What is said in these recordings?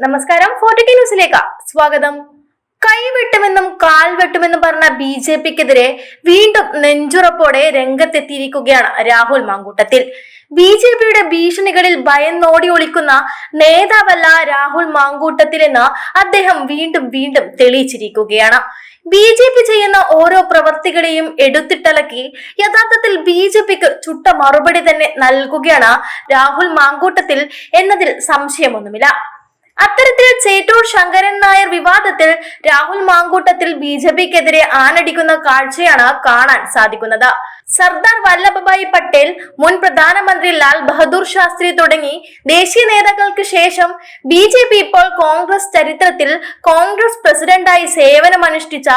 നമസ്കാരം. ഫോർട്ടി ന്യൂസിലേക്ക് സ്വാഗതം. കൈവെട്ടുമെന്നും കാൽ വെട്ടുമെന്നും പറഞ്ഞ ബി ജെ പിക്കെതിരെ വീണ്ടും നെഞ്ചുറപ്പോടെ രംഗത്തെത്തിയിരിക്കുകയാണ് രാഹുൽ മാങ്കൂട്ടത്തിൽ. ബി ജെ പിയുടെ ഭീഷണികളിൽ ഭയന്നോടി ഒളിക്കുന്ന നേതാവല്ല രാഹുൽ മാങ്കൂട്ടത്തിൽ എന്ന് അദ്ദേഹം വീണ്ടും വീണ്ടും തെളിയിച്ചിരിക്കുകയാണ്. ബി ജെ പി ചെയ്യുന്ന ഓരോ പ്രവർത്തികളെയും എടുത്തിട്ടലക്കി യഥാർത്ഥത്തിൽ ബി ജെ പിക്ക് ചുട്ട മറുപടി തന്നെ നൽകുകയാണ് രാഹുൽ മാങ്കൂട്ടത്തിൽ എന്നതിൽ സംശയമൊന്നുമില്ല. അത്തരത്തിൽ ചേറ്റൂർ ശങ്കരൻ നായർ വിവാദത്തിൽ രാഹുൽ മാങ്കൂട്ടത്തിൽ ബി ജെ പിക്കെതിരെ ആനടിക്കുന്ന കാഴ്ചയാണ് കാണാൻ സാധിക്കുന്നത്. സർദാർ വല്ലഭഭായ് പട്ടേൽ മുൻ പ്രധാനമന്ത്രി ലാൽ ബഹദൂർ ശാസ്ത്രി തുടങ്ങി ദേശീയ നേതാക്കൾക്ക് ശേഷം ബി ജെ പി ഇപ്പോൾ കോൺഗ്രസ് ചരിത്രത്തിൽ കോൺഗ്രസ് പ്രസിഡന്റായി സേവനമനുഷ്ഠിച്ച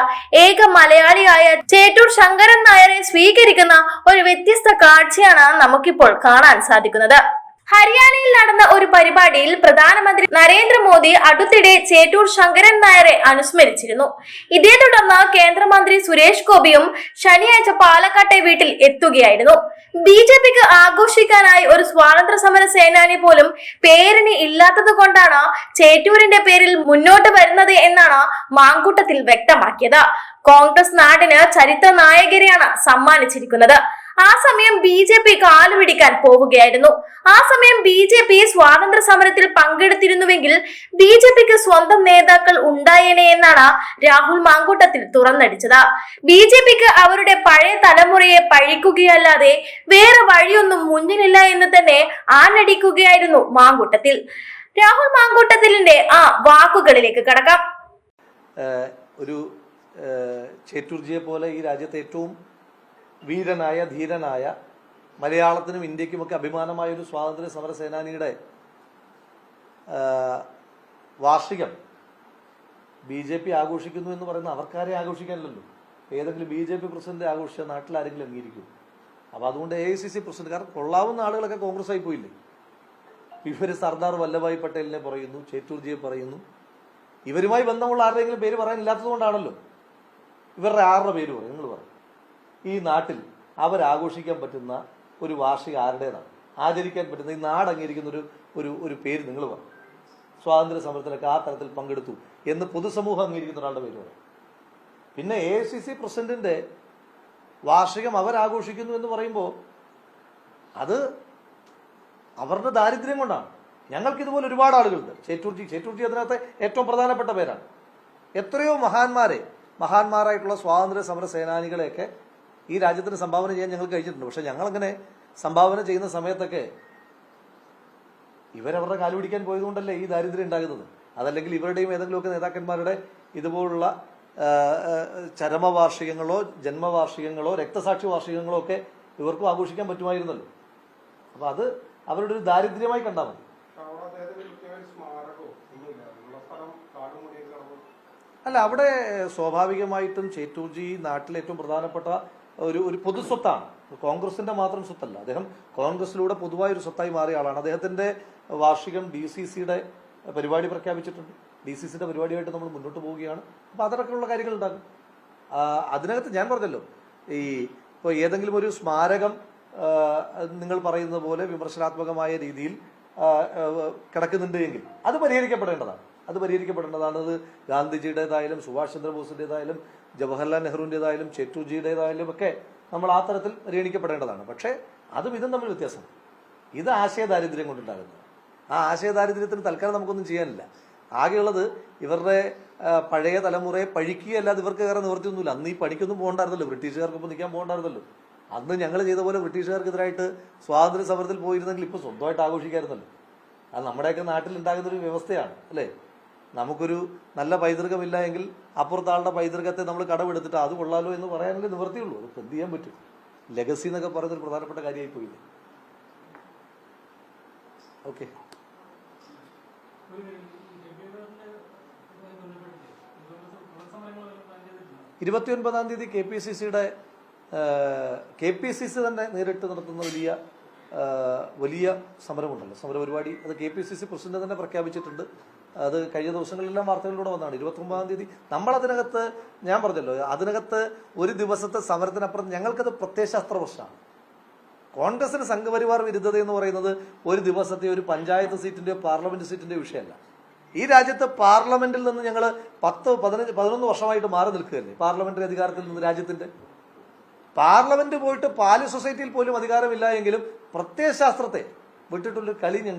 ഏക മലയാളിയായ ചേറ്റൂർ ശങ്കരൻ നായരെ സ്വീകരിക്കുന്ന ഒരു വ്യത്യസ്ത കാഴ്ചയാണ് നമുക്കിപ്പോൾ കാണാൻ സാധിക്കുന്നത്. ഹരിയാനയിൽ നടന്ന ഒരു പരിപാടിയിൽ പ്രധാനമന്ത്രി നരേന്ദ്രമോദി അടുത്തിടെ ചേറ്റൂർ ശങ്കരൻ നായരെ അനുസ്മരിച്ചിരുന്നു. ഇതേ തുടർന്ന് കേന്ദ്രമന്ത്രി സുരേഷ് ഗോപിയും ശനിയാഴ്ച പാലക്കാട്ടെ വീട്ടിൽ എത്തുകയായിരുന്നു. ബി ജെ പിക്ക് ആഘോഷിക്കാനായി ഒരു സ്വാതന്ത്ര്യ സമര സേനാനി പോലും പേരിന് ഇല്ലാത്തത് കൊണ്ടാണ് ചേറ്റൂരിന്റെ പേരിൽ മുന്നോട്ട് വരുന്നത് എന്നാണ് മാങ്കൂട്ടത്തിൽ വ്യക്തമാക്കിയത്. കോൺഗ്രസ് നാടിന് ചരിത്ര നായകരെയാണ് സമ്മാനിച്ചിരിക്കുന്നത്. ആ സമയം ബി ജെ പി കാലുപിടിക്കാൻ പോവുകയായിരുന്നു. ആ സമയം ബി ജെ പി സ്വാതന്ത്ര്യ സമരത്തിൽ പങ്കെടുത്തിരുന്നുവെങ്കിൽ ബി ജെ പിക്ക് സ്വന്തം നേതാക്കൾ ഉണ്ടായേനെ എന്നാണ് രാഹുൽ മാങ്കൂട്ടത്തിൽ തുറന്നടിച്ചത്. ബി ജെ പിക്ക് അവരുടെ പഴയ തലമുറയെ പഴിക്കുകയല്ലാതെ വേറെ വഴിയൊന്നും മുന്നിലില്ല എന്ന് തന്നെ ആനടിക്കുകയായിരുന്നു മാങ്കൂട്ടത്തിൽ. രാഹുൽ മാങ്കൂട്ടത്തിലിന്റെ ആ വാക്കുകളിലേക്ക് കടക്കാം. ഒരു ചേറ്റൂർജിയെ പോലെ ഈ രാജ്യത്തെ ഏറ്റവും വീരനായ ധീരനായ മലയാളത്തിനും ഇന്ത്യക്കുമൊക്കെ അഭിമാനമായ ഒരു സ്വാതന്ത്ര്യ സമര സേനാനിയുടെ വാർഷികം ബി ജെ പി ആഘോഷിക്കുന്നു എന്ന് പറയുന്ന അവർക്കാരെ ആഘോഷിക്കാനില്ലല്ലോ. ഏതെങ്കിലും ബി ജെ പി പ്രസിഡന്റ് ആഘോഷിച്ച നാട്ടിൽ ആരെങ്കിലും അംഗീകരിക്കും. അപ്പോൾ അതുകൊണ്ട് A I C C president കാരണം കൊള്ളാവുന്ന ആളുകളൊക്കെ കോൺഗ്രസ് ആയി പോയില്ലേ? ഇവർ സർദാർ വല്ലഭായ് പട്ടേലിനെ പറയുന്നു ചേറ്റൂർജിയെ പറയുന്നു. ഇവരുമായി ബന്ധമുള്ള ആരുടെയെങ്കിലും പേര് പറയാനില്ലാത്തത് കൊണ്ടാണല്ലോ ഇവരുടെ ആരുടെ പേര് പറയും? നിങ്ങൾ ഈ നാട്ടിൽ അവരാഘോഷിക്കാൻ പറ്റുന്ന ഒരു വാർഷിക ആരുടേതാണ്? ആചരിക്കാൻ പറ്റുന്ന ഈ നാട് അംഗീകരിക്കുന്ന ഒരു ഒരു ഒരു പേര് നിങ്ങൾ പറഞ്ഞു സ്വാതന്ത്ര്യ സമരത്തിലൊക്കെ ആ തരത്തിൽ പങ്കെടുത്തു എന്ന് പൊതുസമൂഹം അംഗീകരിക്കുന്ന ഒരാളുടെ പേര് പറയും പിന്നെ എ സി സി പ്രസിഡന്റിന്റെ വാർഷികം അവരാഘോഷിക്കുന്നു എന്ന് പറയുമ്പോൾ അത് അവരുടെ ദാരിദ്ര്യം കൊണ്ടാണ്. ഞങ്ങൾക്ക് ഇതുപോലെ ഒരുപാട് ആളുകളുണ്ട്. ചേറ്റൂർജി ചേറ്റൂർജി അതിനകത്ത് ഏറ്റവും പ്രധാനപ്പെട്ട പേരാണ്. എത്രയോ മഹാന്മാരെ മഹാന്മാരായിട്ടുള്ള സ്വാതന്ത്ര്യ സമര സേനാനികളെയൊക്കെ ഈ രാജ്യത്തിന് സംഭാവന ചെയ്യാൻ ഞങ്ങൾ കഴിഞ്ഞിട്ടുണ്ട് പക്ഷെ ഞങ്ങളങ്ങനെ സംഭാവന ചെയ്യുന്ന സമയത്തൊക്കെ ഇവരവരുടെ കാലു പിടിക്കാൻ പോയതുകൊണ്ടല്ലേ ഈ ദാരിദ്ര്യം ഉണ്ടാകുന്നത്? അതല്ലെങ്കിൽ ഇവരുടെയും ഏതെങ്കിലുമൊക്കെ നേതാക്കന്മാരുടെ ഇതുപോലുള്ള ചരമവാർഷികങ്ങളോ ജന്മവാർഷികങ്ങളോ രക്തസാക്ഷി വാർഷികങ്ങളോ ഒക്കെ ഇവർക്കും ആഘോഷിക്കാൻ പറ്റുമായിരുന്നല്ലോ. അപ്പൊ അത് അവരുടെ ഒരു ദാരിദ്ര്യമായി കണ്ടാൽ മതി. അല്ല അവിടെ സ്വാഭാവികമായിട്ടും ചേറ്റൂർജി നാട്ടിലെ ഏറ്റവും പ്രധാനപ്പെട്ട ഒരു ഒരു പൊതുസ്വത്താണ് കോൺഗ്രസിന്റെ മാത്രം സ്വത്തല്ല. അദ്ദേഹം കോൺഗ്രസിലൂടെ പൊതുവായ ഒരു സ്വത്തായി മാറിയ ആളാണ്. അദ്ദേഹത്തിന്റെ വാർഷികം ഡി സി സിയുടെ പരിപാടി പ്രഖ്യാപിച്ചിട്ടുണ്ട്. ഡി സി സിയുടെ പരിപാടിയായിട്ട് നമ്മൾ മുന്നോട്ട് പോവുകയാണ്. അപ്പൊ അതടക്കമുള്ള കാര്യങ്ങൾ ഉണ്ടാകും. അതിനകത്ത് ഞാൻ പറഞ്ഞല്ലോ ഈ ഇപ്പോൾ ഏതെങ്കിലും ഒരു സ്മാരകം നിങ്ങൾ പറയുന്നത് പോലെ വിമർശനാത്മകമായ രീതിയിൽ കിടക്കുന്നുണ്ട് എങ്കിൽ അത് പരിഹരിക്കപ്പെടേണ്ടതാണ്. അത് പരിഹരിക്കപ്പെടേണ്ടതാണ്. അത് ഗാന്ധിജിയുടേതായാലും സുഭാഷ് ചന്ദ്രബോസിന്റെതായാലും ജവഹർലാൽ നെഹ്റുവിന്റെതായാലും ചെറ്റുജിയുടേതായാലും ഒക്കെ നമ്മൾ ആ തരത്തിൽ പരിഗണിക്കപ്പെടേണ്ടതാണ്. പക്ഷേ അതും ഇതും തമ്മിൽ വ്യത്യാസമാണ് ഇത് ആശയ ദാരിദ്ര്യം കൊണ്ടുണ്ടാകുന്നത്. ആ ആശയ ദാരിദ്ര്യത്തിന് തൽക്കാലം നമുക്കൊന്നും ചെയ്യാനില്ല. ആകെയുള്ളത് ഇവരുടെ പഴയ തലമുറയെ പഴിക്കുകയല്ലാതെ ഇവർക്ക് വേറെ നിവൃത്തിയൊന്നുമില്ല അന്ന് ഈ പണിക്കൊന്നും പോകണ്ടായിരുന്നല്ലോ. ബ്രിട്ടീഷുകാർക്കൊപ്പം നിൽക്കാൻ പോകണ്ടായിരുന്നല്ലോ. അന്ന് ഞങ്ങൾ ചെയ്ത പോലെ ബ്രിട്ടീഷുകാർക്കെതിരായിട്ട് സ്വാതന്ത്ര്യ സമരത്തിൽ പോയിരുന്നെങ്കിൽ ഇപ്പോൾ സ്വന്തമായിട്ട് ആഘോഷിക്കായിരുന്നല്ലോ. അത് നമ്മുടെയൊക്കെ നാട്ടിൽ ഉണ്ടാകുന്ന ഒരു വ്യവസ്ഥയാണ് അല്ലേ? നമുക്കൊരു നല്ല പൈതൃകമില്ല എങ്കിൽ അപ്പുറത്തെ ആളുടെ പൈതൃകത്തെ നമ്മൾ കടമെടുത്തിട്ട് അത് കൊള്ളാലോ എന്ന് പറയാനല്ലേ നിവർത്തിയുള്ളൂ. അത് എന്ത് ചെയ്യാൻ പറ്റും? ലെഗസി എന്നൊക്കെ പറയുന്നൊരു പ്രധാനപ്പെട്ട കാര്യമായി പോയില്ലേ? ഓക്കെ ഇരുപത്തിയൊൻപതാം തീയതി കെ പി സി സിയുടെ കെ പി സി സി തന്നെ നേരിട്ട് നടത്തുന്ന വലിയ വലിയ സമരമുണ്ടല്ലോ. സമരപരിപാടി അത് K P C C president തന്നെ പ്രഖ്യാപിച്ചിട്ടുണ്ട്. അത് കഴിഞ്ഞ ദിവസങ്ങളിലെല്ലാം വാർത്തകളിലൂടെ വന്നതാണ് ഇരുപത്തൊമ്പതാം തീയതി നമ്മൾ അതിനകത്ത് ഞാൻ പറഞ്ഞല്ലോ അതിനകത്ത് ഒരു ദിവസത്തെ സമരത്തിനപ്പുറം ഞങ്ങൾക്കത് പ്രത്യയശാസ്ത്ര പ്രശ്നമാണ്. കോൺഗ്രസിന് സംഘപരിവാർ വിരുദ്ധത എന്ന് പറയുന്നത് ഒരു ദിവസത്തെ ഒരു പഞ്ചായത്ത് സീറ്റിന്റെയോ പാർലമെന്റ് സീറ്റിന്റെയോ വിഷയമല്ല. ഈ രാജ്യത്ത് പാർലമെന്റിൽ നിന്ന് ഞങ്ങൾ പത്ത് പതിനഞ്ച് പതിനൊന്ന് വർഷമായിട്ട് മാറി നിൽക്കുകയല്ലേ? പാർലമെന്ററി അധികാരത്തിൽ നിന്ന് രാജ്യത്തിന്റെ. പാർലമെന്റ് പോയിട്ട് പാലി സൊസൈറ്റിയിൽ പോലും അധികാരമില്ല എങ്കിലും പ്രത്യയശാസ്ത്രത്തെ വിട്ടിട്ടുള്ളൊരു കളി ഞങ്ങൾ